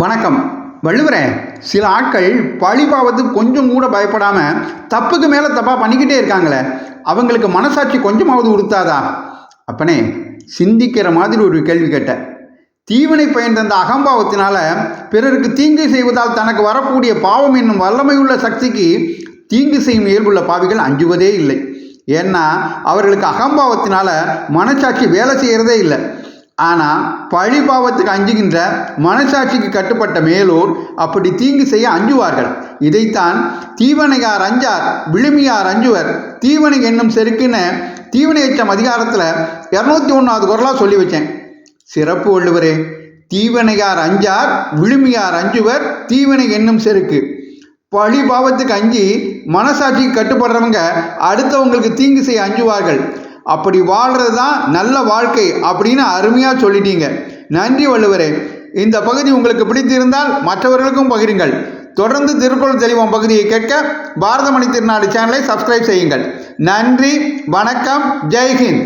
வணக்கம். வள்ளுவரே சில ஆட்கள் பழிபாவது கொஞ்சம் கூட பயப்படாமல் தப்புக்கு மேலே தப்பாக பண்ணிக்கிட்டே இருக்காங்களே. அவங்களுக்கு மனசாட்சி கொஞ்சமாவது உறுத்தாதா? அப்பனே சிந்திக்கிற மாதிரி ஒரு கேள்வி கேட்டேன் தீவினை பயன் தந்த அகம்பாவத்தினால பிறருக்கு தீங்கு செய்வதால் தனக்கு வரக்கூடிய பாவம் என்னும் வல்லமையுள்ள சக்திக்கு தீங்கு செய்யும் இயல்புள்ள பாவிகள் அஞ்சுவதே இல்லை. ஏன்னா அவர்களுக்கு அகம்பாவத்தினால மனசாட்சி வேலை செய்கிறதே இல்லை. ஆனால் பழி பாவத்துக்கு அஞ்சுகின்ற மனசாட்சிக்கு கட்டுப்பட்ட மேலோர் அப்படி தீங்கு செய்ய அஞ்சுவார்கள். இதைத்தான் தீவனையார் அஞ்சார் விழுமியார் அஞ்சுவர். தீவனை என்னும் செருக்குன்னு தீவனை எச்சம் அதிகாரத்தில் இரநூத்தி ஒன்றாவது குரலாக சொல்லி வச்சேன். சிறப்பு வள்ளுவரே தீவனையார் அஞ்சார் விழுமியார் அஞ்சுவர் தீவனை என்னும் செருக்கு. பழி பாவத்துக்கு அஞ்சி மனசாட்சிக்கு கட்டுப்படுறவங்க அடுத்தவங்களுக்கு தீங்கு செய்ய அஞ்சுவார்கள். அப்படி வாழ்கிறது தான் நல்ல வாழ்க்கை அப்படின்னு அருமையாக சொல்லிட்டீங்க. நன்றி வள்ளுவரே. இந்த பகுதி உங்களுக்கு பிடித்திருந்தால் மற்றவர்களுக்கும் பகிருங்கள். தொடர்ந்து திருக்குறள் தெளிவோம் பகுதியை கேட்க பாரதமணி திருநாடு சேனலை சப்ஸ்கிரைப் செய்யுங்கள். நன்றி வணக்கம் ஜெய்ஹிந்த்.